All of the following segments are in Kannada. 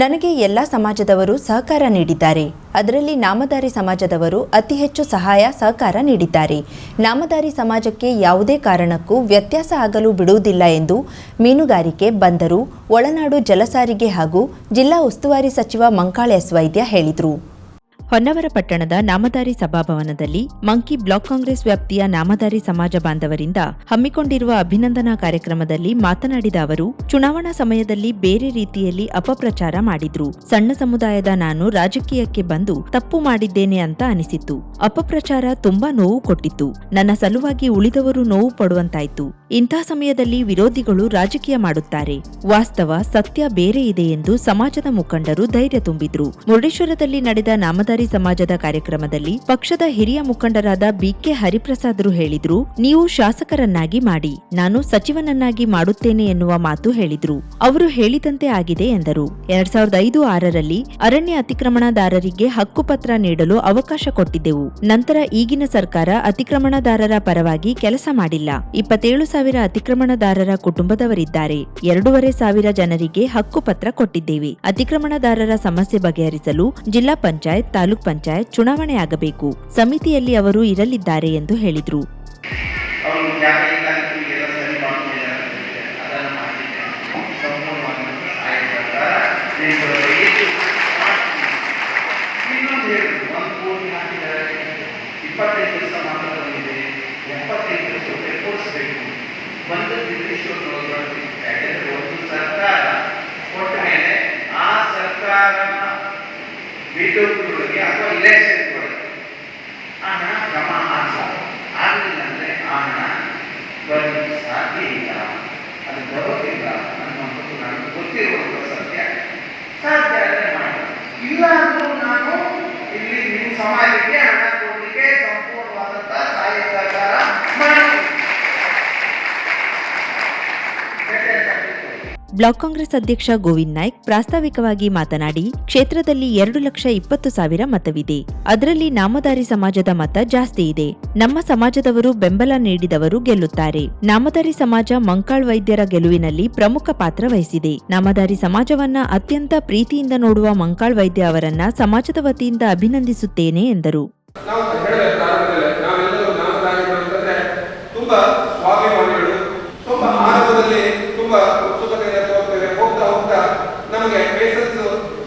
ನನಗೆ ಎಲ್ಲ ಸಮಾಜದವರು ಸಹಕಾರ ನೀಡಿದ್ದಾರೆ. ಅದರಲ್ಲಿ ನಾಮಧಾರಿ ಸಮಾಜದವರು ಅತಿ ಹೆಚ್ಚು ಸಹಾಯ, ಸಹಕಾರ ನೀಡಿದ್ದಾರೆ. ನಾಮಧಾರಿ ಸಮಾಜಕ್ಕೆ ಯಾವುದೇ ಕಾರಣಕ್ಕೂ ವ್ಯತ್ಯಾಸ ಆಗಲು ಬಿಡುವುದಿಲ್ಲ ಎಂದು ಮೀನುಗಾರಿಕೆ ಬಂದರು. ಒಳನಾಡು ಜಲಸಾರಿಗೆ ಹಾಗೂ ಜಿಲ್ಲಾ ಉಸ್ತುವಾರಿ ಸಚಿವ ಮಂಕಾಳ ಎಸ್ ವೈದ್ಯ ಹೇಳಿದರು. ಹೊನ್ನವರ ಪಟ್ಟಣದ ನಾಮಧಾರಿ ಸಭಾಭವನದಲ್ಲಿ ಮಂಕಿ ಬ್ಲಾಕ್ ಕಾಂಗ್ರೆಸ್ ವ್ಯಾಪ್ತಿಯ ನಾಮಧಾರಿ ಸಮಾಜ ಬಾಂಧವರಿಂದ ಹಮ್ಮಿಕೊಂಡಿರುವ ಅಭಿನಂದನಾ ಕಾರ್ಯಕ್ರಮದಲ್ಲಿ ಮಾತನಾಡಿದ ಅವರು, ಚುನಾವಣಾ ಸಮಯದಲ್ಲಿ ಬೇರೆ ರೀತಿಯಲ್ಲಿ ಅಪಪ್ರಚಾರ ಮಾಡಿದ್ರು. ಸಣ್ಣ ಸಮುದಾಯದ ನಾನು ರಾಜಕೀಯಕ್ಕೆ ಬಂದು ತಪ್ಪು ಮಾಡಿದ್ದೇನೆ ಅಂತ ಅನಿಸಿತ್ತು. ಅಪಪ್ರಚಾರ ತುಂಬಾ ನೋವು ಕೊಟ್ಟಿತ್ತು. ನನ್ನ ಸಲುವಾಗಿ ಉಳಿದವರು ನೋವು ಪಡುವಂತಾಯ್ತು. ಇಂಥ ಸಮಯದಲ್ಲಿ ವಿರೋಧಿಗಳು ರಾಜಕೀಯ ಮಾಡುತ್ತಾರೆ. ವಾಸ್ತವ ಸತ್ಯ ಬೇರೆ ಇದೆ ಎಂದು ಸಮಾಜದ ಮುಖಂಡರು ಧೈರ್ಯ ತುಂಬಿದ್ರು. ಮುರುಡೇಶ್ವರದಲ್ಲಿ ನಡೆದ ಸಮಾಜದ ಕಾರ್ಯಕ್ರಮದಲ್ಲಿ ಪಕ್ಷದ ಹಿರಿಯ ಮುಖಂಡರಾದ ಬಿಕೆ ಹರಿಪ್ರಸಾದರು ಹೇಳಿದ್ರು, ನೀವು ಶಾಸಕರನ್ನಾಗಿ ಮಾಡಿ, ನಾನು ಸಚಿವನನ್ನಾಗಿ ಮಾಡುತ್ತೇನೆ ಎನ್ನುವ ಮಾತು ಹೇಳಿದ್ರು. ಅವರು ಹೇಳಿದಂತೆ ಆಗಿದೆ ಎಂದರು. ಎರಡ್ ಸಾವಿರದ ಐದು ಆರರಲ್ಲಿ ಅರಣ್ಯ ಅತಿಕ್ರಮಣದಾರರಿಗೆ ಹಕ್ಕುಪತ್ರ ನೀಡಲು ಅವಕಾಶ ಕೊಟ್ಟಿದ್ದೆವು. ನಂತರ ಈಗಿನ ಸರ್ಕಾರ ಅತಿಕ್ರಮಣದಾರರ ಪರವಾಗಿ ಕೆಲಸ ಮಾಡಿಲ್ಲ. ಇಪ್ಪತ್ತೇಳು ಸಾವಿರ ಅತಿಕ್ರಮಣದಾರರ ಕುಟುಂಬದವರಿದ್ದಾರೆ. ಎರಡೂವರೆ ಸಾವಿರ ಜನರಿಗೆ ಹಕ್ಕುಪತ್ರ ಕೊಟ್ಟಿದ್ದೇವೆ. ಅತಿಕ್ರಮಣದಾರರ ಸಮಸ್ಯೆ ಬಗೆಹರಿಸಲು ಜಿಲ್ಲಾ ಪಂಚಾಯತ್ ತಾಲೂಕ್ ಪಂಚಾಯತ್ ಚುನಾವಣೆ ಆಗಬೇಕು ಸಮಿತಿಯಲ್ಲಿ ಅವರು ಇರಲಿದ್ದಾರೆ ಎಂದು ಹೇಳಿದ್ರು. ಅವರು ಜಾಗ ಇಲ್ಲ ಅಂತ ಆನ ಹಣ ಆಗಲಿಲ್ಲ ಅಂದರೆ ಆ ಹಣ ಬರಲಿಕ್ಕೆ ಸಾಧ್ಯ ಇಲ್ಲ ಅದು ಬರೋದಿಲ್ಲ ಅನ್ನುವಂಥದ್ದು ನನಗೆ ಗೊತ್ತಿರುವಂಥ ಸತ್ಯ ಸಾಧ್ಯ ಆದರೆ ಮಾಡಿ ಇಲ್ಲ ಅಂದ್ರೂ ನಾನು ಇಲ್ಲಿ ನಿಮ್ಮ ಸಮಾಜಕ್ಕೆ ಹಣ ಕೊಡಲಿಕ್ಕೆ ಸಂಪೂರ್ಣವಾದಂಥ ಸಹಾಯ ಸಹಕಾರ ಮಾಡ್ತೀನಿ ಬ್ಲಾಕ್ ಕಾಂಗ್ರೆಸ್ ಅಧ್ಯಕ್ಷ ಗೋವಿಂದ್ ನಾಯ್ಕ್ ಪ್ರಾಸ್ತಾವಿಕವಾಗಿ ಮಾತನಾಡಿ, ಕ್ಷೇತ್ರದಲ್ಲಿ ಎರಡು ಲಕ್ಷ ಇಪ್ಪತ್ತು ಸಾವಿರ ಮತವಿದೆ. ಅದರಲ್ಲಿ ನಾಮಧಾರಿ ಸಮಾಜದ ಮತ ಜಾಸ್ತಿ ಇದೆ. ನಮ್ಮ ಸಮಾಜದವರು ಬೆಂಬಲ ನೀಡಿದವರು ಗೆಲ್ಲುತ್ತಾರೆ. ನಾಮಧಾರಿ ಸಮಾಜ ಮಂಕಾಳ್ ವೈದ್ಯರ ಗೆಲುವಿನಲ್ಲಿ ಪ್ರಮುಖ ಪಾತ್ರ ವಹಿಸಿದೆ. ನಾಮಧಾರಿ ಸಮಾಜವನ್ನ ಅತ್ಯಂತ ಪ್ರೀತಿಯಿಂದ ನೋಡುವ ಮಂಕಾಳ್ ವೈದ್ಯ ಅವರನ್ನ ಸಮಾಜದ ವತಿಯಿಂದ ಅಭಿನಂದಿಸುತ್ತೇನೆ ಎಂದರು ನಾವು ಹೇಳಿದ ಪ್ರಾರಂಭದಲ್ಲಿ ನಾವೆಲ್ಲರೂ ನಾಮಧಾರಿಗಳು ಅಂತಂದ್ರೆ ತುಂಬಾ ಸ್ವಾಭಿಮಾನಿಗಳು ತುಂಬಾ ಆರಂಭದಲ್ಲಿ ತುಂಬಾ ಉತ್ಸುಕತೆಯಿಂದ ತೋರ್ತೇವೆ ಹೋಗ್ತಾ ಹೋಗ್ತಾ ನಮಗೆ ಪೇಷನ್ಸ್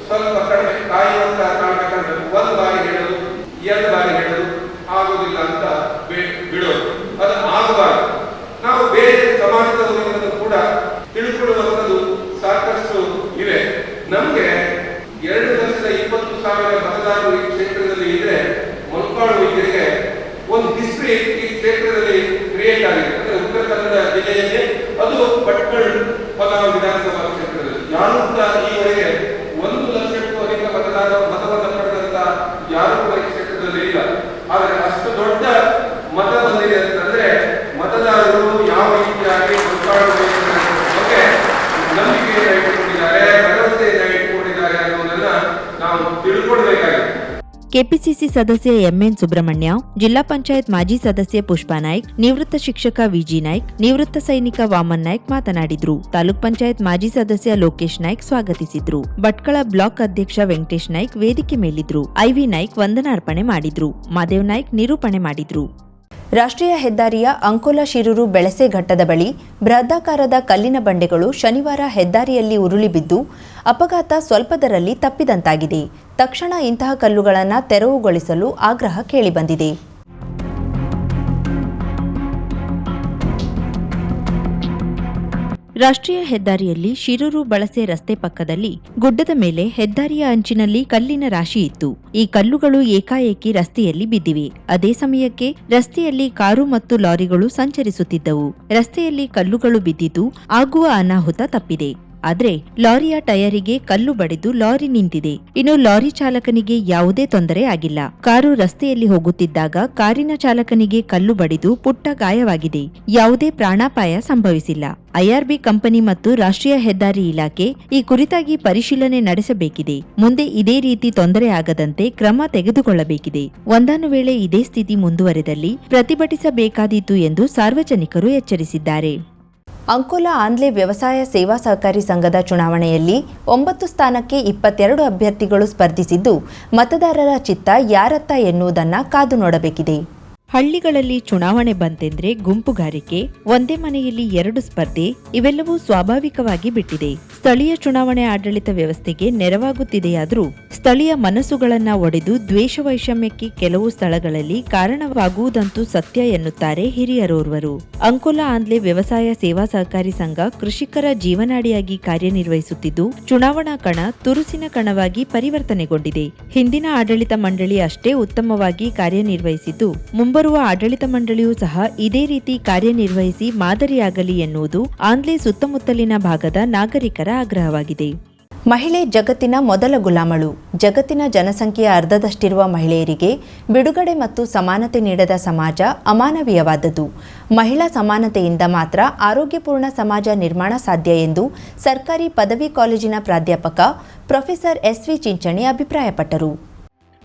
ಸ್ವಲ್ಪ ಕಡಿಮೆ ಕಾಯುವಂತ ಕಾರಣಕ್ಕೆ ಒಂದು ಬಾರಿ ಹೇಳೋದು ಎರಡು ಬಾರಿ ಹೇಳೋದು ಆಗುದಿಲ್ಲ ಅಂತ ಬಿ- ಬಿಡೋದು ಅದು ಆಗಬಾರದು ನಾವು ಬೇರೆ ಸಮಾಜದವರಿಂದ ಕೂಡ ತಿಳ್ಕೊಳ್ಳುವಂಥದ್ದು ಸಾಕಷ್ಟು ಇವೆ ನಮಗೆ ಎರಡು ಲಕ್ಷದ ಇಪ್ಪತ್ತು ಸಾವಿರ ಮತದಾರರು ಈ ಕ್ಷೇತ್ರದಲ್ಲಿ ಇದ್ರೆ ಮೊಳಕಾಡು ವೈದ್ಯರಿಗೆ ಒಂದು ಹಿಸ್ಟ್ರಿ ಈ ಕ್ಷೇತ್ರದಲ್ಲಿ ಕ್ರಿಯೇಟ್ ಆಗಿದೆ ಅಂದ್ರೆ ಉತ್ತರ ಕನ್ನಡ ಜಿಲ್ಲೆಯಲ್ಲಿ ಅದು ಭಟ್ಕಳ ಪಲಾವ ವಿಧಾನಸಭಾ ಕ್ಷೇತ್ರದಲ್ಲಿ ಯಾರು ಕೂಡ ಈವರೆಗೆ ಒಂದು ಲಕ್ಷಕ್ಕೂ ಅಧಿಕ ಮತದಾರ ಮತವನ್ನು ಪಡೆದಂತ ಯಾರು ಕೂಡ ಈ ಕ್ಷೇತ್ರದಲ್ಲಿ ಇಲ್ಲ ಆದರೆ ಅಷ್ಟು ದೊಡ್ಡ ಮತ ಬಂದಿದೆ ಅಂತಂದ್ರೆ ಮತದಾರರು ಯಾವ ರೀತಿಯಾಗಿ ಮೊಳಕಾಡು ವೈದ್ಯರ ಬಗ್ಗೆ ನಂಬಿಕೆಯನ್ನು ಇಟ್ಟುಕೊಂಡಿದ್ದಾರೆ ಭರವಸೆಯನ್ನು ಇಟ್ಟುಕೊಂಡಿದ್ದಾರೆ ಅನ್ನೋದನ್ನ ನಾವು ತಿಳ್ಕೊಳ್ಬೇಕಾಗಿದೆ ಕೆಪಿಸಿಸಿ ಸದಸ್ಯ ಎಂಎನ್ ಸುಬ್ರಹ್ಮಣ್ಯ, ಜಿಲ್ಲಾ ಪಂಚಾಯತ್ ಮಾಜಿ ಸದಸ್ಯೆ ಪುಷ್ಪಾ ನಾಯ್ಕ್, ನಿವೃತ್ತ ಶಿಕ್ಷಕ ವಿಜಿ ನಾಯ್ಕ್, ನಿವೃತ್ತ ಸೈನಿಕ ವಾಮನ್ ನಾಯ್ಕ್ ಮಾತನಾಡಿದ್ರು. ತಾಲೂಕ್ ಪಂಚಾಯತ್ ಮಾಜಿ ಸದಸ್ಯ ಲೋಕೇಶ್ ನಾಯ್ಕ್ ಸ್ವಾಗತಿಸಿದ್ರು. ಭಟ್ಕಳ ಬ್ಲಾಕ್ ಅಧ್ಯಕ್ಷ ವೆಂಕಟೇಶ್ ನಾಯ್ಕ್ ವೇದಿಕೆ ಮೇಲಿದ್ರು. ಐವಿ ನಾಯ್ಕ್ ವಂದನಾರ್ಪಣೆ ಮಾಡಿದ್ರು. ಮಾದೇವ್ ನಾಯ್ಕ್ ನಿರೂಪಣೆ ಮಾಡಿದ್ರು. ರಾಷ್ಟ್ರೀಯ ಹೆದ್ದಾರಿಯ ಅಂಕೋಲ ಶಿರೂರು ಬೆಳಸೆ ಘಟ್ಟದ ಬಳಿ ಬೃಹದಾಕಾರದ ಕಲ್ಲಿನ ಬಂಡೆಗಳು ಶನಿವಾರ ಹೆದ್ದಾರಿಯಲ್ಲಿ ಉರುಳಿ ಬಿದ್ದು ಅಪಘಾತ ಸ್ವಲ್ಪದರಲ್ಲಿ ತಪ್ಪಿದಂತಾಗಿದೆ. ತಕ್ಷಣ ಇಂತಹ ಕಲ್ಲುಗಳನ್ನು ತೆರವುಗೊಳಿಸಲು ಆಗ್ರಹ ಕೇಳಿಬಂದಿದೆ. ರಾಷ್ಟ್ರೀಯ ಹೆದ್ದಾರಿಯಲ್ಲಿ ಶಿರೂರು ಬಳಸೆ ರಸ್ತೆ ಪಕ್ಕದಲ್ಲಿ ಗುಡ್ಡದ ಮೇಲೆ ಹೆದ್ದಾರಿಯ ಅಂಚಿನಲ್ಲಿ ಕಲ್ಲಿನ ರಾಶಿ ಇತ್ತು. ಈ ಕಲ್ಲುಗಳು ಏಕಾಏಕಿ ರಸ್ತೆಯಲ್ಲಿ ಬಿದ್ದಿವೆ. ಅದೇ ಸಮಯಕ್ಕೆ ರಸ್ತೆಯಲ್ಲಿ ಕಾರು ಮತ್ತು ಲಾರಿಗಳು ಸಂಚರಿಸುತ್ತಿದ್ದವು. ರಸ್ತೆಯಲ್ಲಿ ಕಲ್ಲುಗಳು ಬಿದ್ದಿದ್ದು, ಆಗುವ ಅನಾಹುತ ತಪ್ಪಿದೆ. ಆದ್ರೆ ಲಾರಿಯ ಟಯರಿಗೆ ಕಲ್ಲು ಬಡಿದು ಲಾರಿ ನಿಂತಿದೆ. ಇನ್ನು ಲಾರಿ ಚಾಲಕನಿಗೆ ಯಾವುದೇ ತೊಂದರೆ ಆಗಿಲ್ಲ. ಕಾರು ರಸ್ತೆಯಲ್ಲಿ ಹೋಗುತ್ತಿದ್ದಾಗ ಕಾರಿನ ಚಾಲಕನಿಗೆ ಕಲ್ಲು ಬಡಿದು ಪುಟ್ಟ ಗಾಯವಾಗಿದೆ. ಯಾವುದೇ ಪ್ರಾಣಾಪಾಯ ಸಂಭವಿಸಿಲ್ಲ. ಐಆರ್ಬಿ ಕಂಪನಿ ಮತ್ತು ರಾಷ್ಟ್ರೀಯ ಹೆದ್ದಾರಿ ಇಲಾಖೆ ಈ ಕುರಿತಾಗಿ ಪರಿಶೀಲನೆ ನಡೆಸಬೇಕಿದೆ. ಮುಂದೆ ಇದೇ ರೀತಿ ತೊಂದರೆ ಆಗದಂತೆ ಕ್ರಮ ತೆಗೆದುಕೊಳ್ಳಬೇಕಿದೆ. ಒಂದಾನು ವೇಳೆ ಇದೇ ಸ್ಥಿತಿ ಮುಂದುವರೆದಲ್ಲಿ ಪ್ರತಿಭಟಿಸಬೇಕಾದೀತು ಎಂದು ಸಾರ್ವಜನಿಕರು ಎಚ್ಚರಿಸಿದ್ದಾರೆ. ಅಂಕೋಲಾ ಆಂಧ್ಲೆ ವ್ಯವಸಾಯ ಸೇವಾ ಸಹಕಾರಿ ಸಂಘದ ಚುನಾವಣೆಯಲ್ಲಿ ಒಂಬತ್ತು ಸ್ಥಾನಕ್ಕೆ ಇಪ್ಪತ್ತೆರಡು ಅಭ್ಯರ್ಥಿಗಳು ಸ್ಪರ್ಧಿಸಿದ್ದು ಮತದಾರರ ಚಿತ್ತ ಯಾರತ್ತ ಎನ್ನುವುದನ್ನು ಕಾದು ನೋಡಬೇಕಿದೆ. ಹಳ್ಳಿಗಳಲ್ಲಿ ಚುನಾವಣೆ ಬಂತೆಂದ್ರೆ ಗುಂಪುಗಾರಿಕೆ, ಒಂದೇ ಮನೆಯಲ್ಲಿ ಎರಡು ಸ್ಪರ್ಧೆ, ಇವೆಲ್ಲವೂ ಸ್ವಾಭಾವಿಕವಾಗಿ ಬಿಟ್ಟಿದೆ. ಸ್ಥಳೀಯ ಚುನಾವಣೆ ಆಡಳಿತ ವ್ಯವಸ್ಥೆಗೆ ನೆರವಾಗುತ್ತಿದೆಯಾದರೂ ಸ್ಥಳೀಯ ಮನಸ್ಸುಗಳನ್ನ ಒಡೆದು ದ್ವೇಷ ವೈಷಮ್ಯಕ್ಕೆ ಕೆಲವು ಸ್ಥಳಗಳಲ್ಲಿ ಕಾರಣವಾಗುವುದಂತೂ ಸತ್ಯ ಎನ್ನುತ್ತಾರೆ ಹಿರಿಯರೋರ್ವರು. ಅಂಕೋಲಾ ಆಂಧ್ಲೆ ವ್ಯವಸಾಯ ಸೇವಾ ಸಹಕಾರಿ ಸಂಘ ಕೃಷಿಕರ ಜೀವನಾಡಿಯಾಗಿ ಕಾರ್ಯನಿರ್ವಹಿಸುತ್ತಿದ್ದು, ಚುನಾವಣಾ ಕಣ ತುರುಸಿನ ಕಣವಾಗಿ ಪರಿವರ್ತನೆಗೊಂಡಿದೆ. ಹಿಂದಿನ ಆಡಳಿತ ಮಂಡಳಿ ಅಷ್ಟೇ ಉತ್ತಮವಾಗಿ ಕಾರ್ಯನಿರ್ವಹಿಸಿದ್ದು ಮುಂಬರುವ ಆಡಳಿತ ಮಂಡಳಿಯೂ ಸಹ ಇದೇ ರೀತಿ ಕಾರ್ಯನಿರ್ವಹಿಸಿ ಮಾದರಿಯಾಗಲಿ ಎನ್ನುವುದು ಆಂಧ್ಲೆ ಸುತ್ತಮುತ್ತಲಿನ ಭಾಗದ ನಾಗರಿಕರ ಆಗ್ರಹವಾಗಿದೆ. ಮಹಿಳೆ ಜಗತ್ತಿನ ಮೊದಲ ಗುಲಾಮಳು. ಜಗತ್ತಿನ ಜನಸಂಖ್ಯೆಯ ಅರ್ಧದಷ್ಟಿರುವ ಮಹಿಳೆಯರಿಗೆ ಬಿಡುಗಡೆ ಮತ್ತು ಸಮಾನತೆ ನೀಡದ ಸಮಾಜ ಅಮಾನವೀಯವಾದದ್ದು. ಮಹಿಳಾ ಸಮಾನತೆಯಿಂದ ಮಾತ್ರ ಆರೋಗ್ಯಪೂರ್ಣ ಸಮಾಜ ನಿರ್ಮಾಣ ಸಾಧ್ಯ ಎಂದು ಸರ್ಕಾರಿ ಪದವಿ ಕಾಲೇಜಿನ ಪ್ರಾಧ್ಯಾಪಕ ಪ್ರೊಫೆಸರ್ ಎಸ್ವಿ ಚಿಂಚಣಿ ಅಭಿಪ್ರಾಯಪಟ್ಟರು.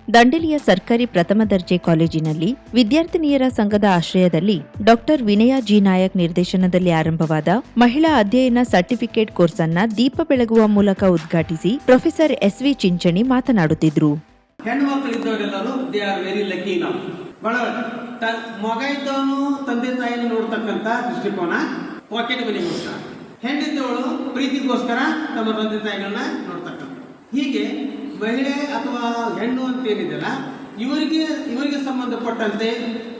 ದಂಡೇಲಿಯ ಸರ್ಕಾರಿ ಪ್ರಥಮ ದರ್ಜೆ ಕಾಲೇಜಿನಲ್ಲಿ ವಿದ್ಯಾರ್ಥಿನಿಯರ ಸಂಘದ ಆಶ್ರಯದಲ್ಲಿ ಡಾಕ್ಟರ್ ವಿನಯ ಜಿ ನಾಯಕ್ ನಿರ್ದೇಶನದಲ್ಲಿ ಆರಂಭವಾದ ಮಹಿಳಾ ಅಧ್ಯಯನ ಸರ್ಟಿಫಿಕೇಟ್ ಕೋರ್ಸ್ ಅನ್ನ ದೀಪ ಬೆಳಗುವ ಮೂಲಕ ಉದ್ಘಾಟಿಸಿ ಪ್ರೊಫೆಸರ್ ಎಸ್ ವಿ ಚಿಂಚಣಿ ಮಾತನಾಡುತ್ತಿದ್ರು. ಮಗ ತಂದೆ ತಾಯಿನ ದೃಷ್ಟಿಕೋನ ಹೆಣ್ಣಿದ್ದವಳು ಪ್ರೀತಿಗೋಸ್ಕರ ತಮ್ಮ ತಂದೆ ತಾಯಿಗಳನ್ನ ನೋಡ್ತಕ್ಕಂಥ ಹೀಗೆ ಮಹಿಳೆ ಅಥವಾ ಹೆಣ್ಣು ಅಂತ ಏನಿದೆಯಲ್ಲ, ಇವರಿಗೆ ಇವರಿಗೆ ಸಂಬಂಧಪಟ್ಟಂತೆ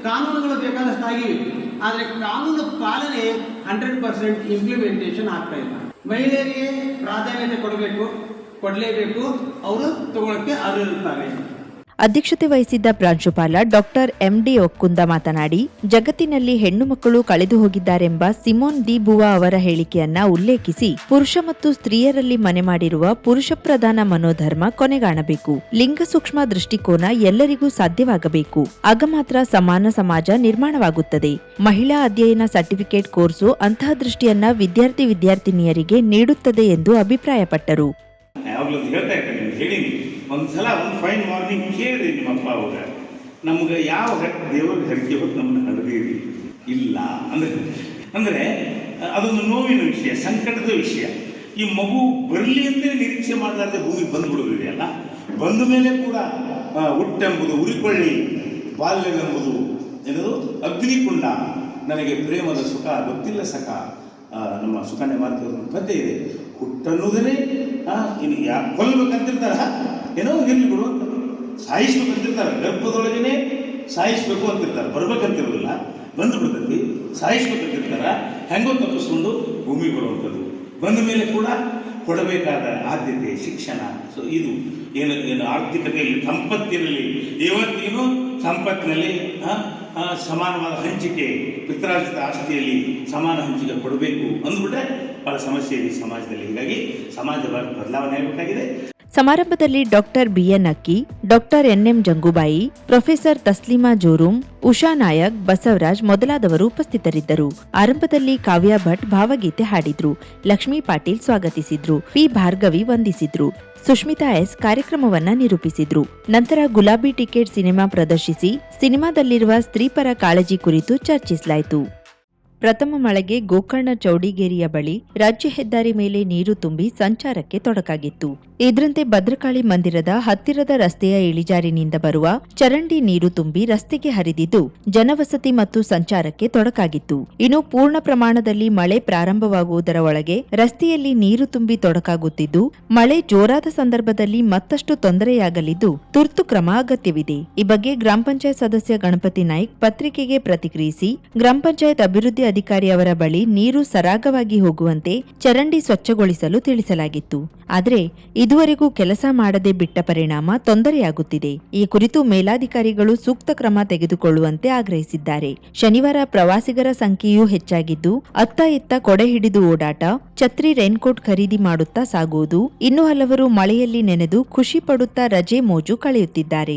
ಕಾನೂನುಗಳು ಬೇಕಾದಷ್ಟು ಆಗಿವೆ. ಆದರೆ ಕಾನೂನು ಪಾಲನೆ ಹಂಡ್ರೆಡ್ ಪರ್ಸೆಂಟ್ ಇಂಪ್ಲಿಮೆಂಟೇಷನ್ ಆಗ್ತಾ ಇಲ್ಲ. ಮಹಿಳೆಯರಿಗೆ ಪ್ರಾಧಾನ್ಯತೆ ಕೊಡಬೇಕು, ಕೊಡಲೇಬೇಕು, ಅವರು ತಗೊಳಕ್ಕೆ ಅರ್ಹರಿರ್ತಾರೆ. ಅಧ್ಯಕ್ಷತೆ ವಹಿಸಿದ್ದ ಪ್ರಾಂಶುಪಾಲ ಡಾಕ್ಟರ್ ಎಂಡಿ ಒಕ್ಕುಂದ ಮಾತನಾಡಿ, ಜಗತ್ತಿನಲ್ಲಿ ಹೆಣ್ಣು ಮಕ್ಕಳು ಕಳೆದು ಹೋಗಿದ್ದಾರೆಂಬ ಸಿಮೋನ್ ದಿ ಬುವಾ ಅವರ ಹೇಳಿಕೆಯನ್ನ ಉಲ್ಲೇಖಿಸಿ, ಪುರುಷ ಮತ್ತು ಸ್ತ್ರೀಯರಲ್ಲಿ ಮನೆ ಮಾಡಿರುವ ಪುರುಷ ಪ್ರಧಾನ ಮನೋಧರ್ಮ ಕೊನೆಗಾಣಬೇಕು. ಲಿಂಗ ಸೂಕ್ಷ್ಮ ದೃಷ್ಟಿಕೋನ ಎಲ್ಲರಿಗೂ ಸಾಧ್ಯವಾಗಬೇಕು. ಆಗ ಮಾತ್ರ ಸಮಾನ ಸಮಾಜ ನಿರ್ಮಾಣವಾಗುತ್ತದೆ. ಮಹಿಳಾ ಅಧ್ಯಯನ ಸರ್ಟಿಫಿಕೇಟ್ ಕೋರ್ಸು ಅಂತಹ ದೃಷ್ಟಿಯನ್ನ ವಿದ್ಯಾರ್ಥಿ ವಿದ್ಯಾರ್ಥಿನಿಯರಿಗೆ ನೀಡುತ್ತದೆ ಎಂದು ಅಭಿಪ್ರಾಯಪಟ್ಟರು. ಯಾವಾಗಲೂ ಒಂದು ಹೇಳ್ತಾ ಇರ್ತೇನೆ, ನಿಮ್ಗೆ ಹೇಳೀನಿ. ಒಂದ್ಸಲ ಒಂದು ಫೈನ್ ಮಾರ್ನಿಂಗ್ ಕೇಳಿರಿ ನಿಮ್ಮ ಅಪ್ಪ ಅವಾಗ ನಮ್ಗೆ ಯಾವ ಹಟ್ ದೇವ್ರಿಗೆ ಹರಕೆ ಹೊತ್ತು ನಮ್ಮನ್ನು ಹರಿದೀರಿ. ಇಲ್ಲ. ಅಂದ್ರೆ, ಅಂದರೆ, ಅದೊಂದು ನೋವಿನ ವಿಷಯ, ಸಂಕಟದ ವಿಷಯ. ಈ ಮಗು ಬರಲಿ ಅಂತಲೇ ನಿರೀಕ್ಷೆ ಮಾಡಲಾರ್ದೆ ಭೂಮಿಗೆ ಬಂದ್ಬಿಡೋದಿದೆಯಲ್ಲ ಬಂದ ಮೇಲೆ ಕೂಡ ಹುಟ್ಟೆಂಬುದು, ಉರಿಕೊಳ್ಳಿ, ಬಾಲ್ಯವೆಂಬುದು, ಏನದು? ಅಗ್ನಿಕುಂಡ. ನನಗೆ ಪ್ರೇಮದ ಸುಖ, ಗೊತ್ತಿಲ್ಲ ಸಖ. ನಮ್ಮ ಸುಖನೆ ಮಾರ್ಗದ ಪದ್ಯ ಇದೆ. ಹುಟ್ಟನ್ನುವುದನ್ನೇ ಇನ್ನು ಯಾ ಕೊಲ್ಲಬೇಕಂತಿರ್ತಾರ ಏನೋ ಇರ್ಲಿ ಬಿಡು ಅಂತ. ಸಾಯಿಸ್ಬೇಕಂತಿರ್ತಾರೆ ಗರ್ಭದೊಳಗನೆ ಸಾಯಿಸ್ಬೇಕು ಅಂತಿರ್ತಾರೆ ಬರ್ಬೇಕಂತಿರೋದಿಲ್ಲ ಬಂದು ಬಿಡ್ತೈತಿ ಸಾಯಿಸ್ಬೇಕಂತಿರ್ತಾರ ಹೆಂಗೋ ತಪ್ಪಿಸ್ಕೊಂಡು ಭೂಮಿ ಬರುವಂಥದ್ದು ಬಂದ ಮೇಲೆ ಕೂಡ ಕೊಡಬೇಕಾದ ಆದ್ಯತೆ, ಶಿಕ್ಷಣ, ಸೊ ಇದು. ಏನು ಏನು ಆರ್ಥಿಕತೆಯಲ್ಲಿ ಸಂಪತ್ತಿನಲ್ಲಿ ಇವತ್ತೇನು ಸಂಪತ್ತಿನಲ್ಲಿ ಸಮಾನವಾದ ಹಂಚಿಕೆ, ಪಿತ್ರಾರ್ಜಿತ ಆಸ್ತಿಯಲ್ಲಿ ಸಮಾನ ಹಂಚಿಕೆ ಕೊಡಬೇಕು ಅಂದ್ಬಿಟ್ರೆ ಬಹಳ ಸಮಸ್ಯೆ ಇದೆ ಸಮಾಜದಲ್ಲಿ. ಹೀಗಾಗಿ ಸಮಾಜ ಬದಲಾವಣೆ ಆಗಬೇಕಾಗಿದೆ. ಸಮಾರಂಭದಲ್ಲಿ doctor B N Akki, doctor N M Jangubai, professor Taslima ಜೋರೂಮ್ Usha Nayak, Basavaraj ಮೊದಲಾದವರು ಉಪಸ್ಥಿತರಿದ್ದರು. ಆರಂಭದಲ್ಲಿ ಕಾವ್ಯ ಭಟ್ ಭಾವಗೀತೆ ಹಾಡಿದ್ರು. ಲಕ್ಷ್ಮೀ ಪಾಟೀಲ್ ಸ್ವಾಗತಿಸಿದ್ರು. ಪಿ. ಭಾರ್ಗವಿ ವಂದಿಸಿದ್ರು. ಸುಷ್ಮಿತಾ ಎಸ್ ಕಾರ್ಯಕ್ರಮವನ್ನ ನಿರೂಪಿಸಿದ್ರು. ನಂತರ ಗುಲಾಬಿ ಟಿಕೆಟ್ ಸಿನಿಮಾ ಪ್ರದರ್ಶಿಸಿ, ಸಿನಿಮಾದಲ್ಲಿರುವ ಸ್ತ್ರೀಪರ ಕಾಳಜಿ ಕುರಿತು ಚರ್ಚಿಸಲಾಯಿತು. ಪ್ರಥಮ ಮಳೆಗೆ ಗೋಕರ್ಣ ಚೌಡಿಗೇರಿಯ ಬಳಿ ರಾಜ್ಯ ಹೆದ್ದಾರಿ ಮೇಲೆ ನೀರು ತುಂಬಿ ಸಂಚಾರಕ್ಕೆ ತೊಡಕಾಗಿತ್ತು. ಇದರಂತೆ ಭದ್ರಕಾಳಿ ಮಂದಿರದ ಹತ್ತಿರದ ರಸ್ತೆಯ ಇಳಿಜಾರಿನಿಂದ ಬರುವ ಚರಂಡಿ ನೀರು ತುಂಬಿ ರಸ್ತೆಗೆ ಹರಿದಿದ್ದು, ಜನವಸತಿ ಮತ್ತು ಸಂಚಾರಕ್ಕೆ ತೊಡಕಾಗಿತ್ತು. ಇನ್ನು ಪೂರ್ಣ ಪ್ರಮಾಣದಲ್ಲಿ ಮಳೆ ಪ್ರಾರಂಭವಾಗುವುದರ ಒಳಗೆ ರಸ್ತೆಯಲ್ಲಿ ನೀರು ತುಂಬಿ ತೊಡಕಾಗುತ್ತಿದ್ದು, ಮಳೆ ಜೋರಾದ ಸಂದರ್ಭದಲ್ಲಿ ಮತ್ತಷ್ಟು ತೊಂದರೆಯಾಗಲಿದ್ದು ತುರ್ತು ಕ್ರಮ ಅಗತ್ಯವಿದೆ. ಈ ಬಗ್ಗೆ ಗ್ರಾಮ ಪಂಚಾಯತ್ ಸದಸ್ಯ ಗಣಪತಿ ನಾಯ್ಕ್ ಪತ್ರಿಕೆಗೆ ಪ್ರತಿಕ್ರಿಯಿಸಿ, ಗ್ರಾಮ ಪಂಚಾಯತ್ ಅಭಿವೃದ್ಧಿ ಅಧಿಕಾರಿ ಅವರ ಬಳಿ ನೀರು ಸರಾಗವಾಗಿ ಹೋಗುವಂತೆ ಚರಂಡಿ ಸ್ವಚ್ಛಗೊಳಿಸಲು ತಿಳಿಸಲಾಗಿತ್ತು. ಆದರೆ ಇದುವರೆಗೂ ಕೆಲಸ ಮಾಡದೆ ಬಿಟ್ಟ ಪರಿಣಾಮ ತೊಂದರೆಯಾಗುತ್ತಿದೆ. ಈ ಕುರಿತು ಮೇಲಾಧಿಕಾರಿಗಳು ಸೂಕ್ತ ಕ್ರಮ ತೆಗೆದುಕೊಳ್ಳುವಂತೆ ಆಗ್ರಹಿಸಿದ್ದಾರೆ. ಶನಿವಾರ ಪ್ರವಾಸಿಗರ ಸಂಖ್ಯೆಯೂ ಹೆಚ್ಚಾಗಿದ್ದು, ಅತ್ತ ಇತ್ತ ಕೊಡೆ ಹಿಡಿದು ಓಡಾಟ, ಛತ್ರಿ ರೈನ್ಕೋಟ್ ಖರೀದಿ ಮಾಡುತ್ತಾ ಸಾಗುವುದು, ಇನ್ನು ಹಲವರು ಮಳೆಯಲ್ಲಿ ನೆನೆದು ಖುಷಿ ಪಡುತ್ತಾ ರಜೆ ಮೋಜು ಕಳೆಯುತ್ತಿದ್ದಾರೆ.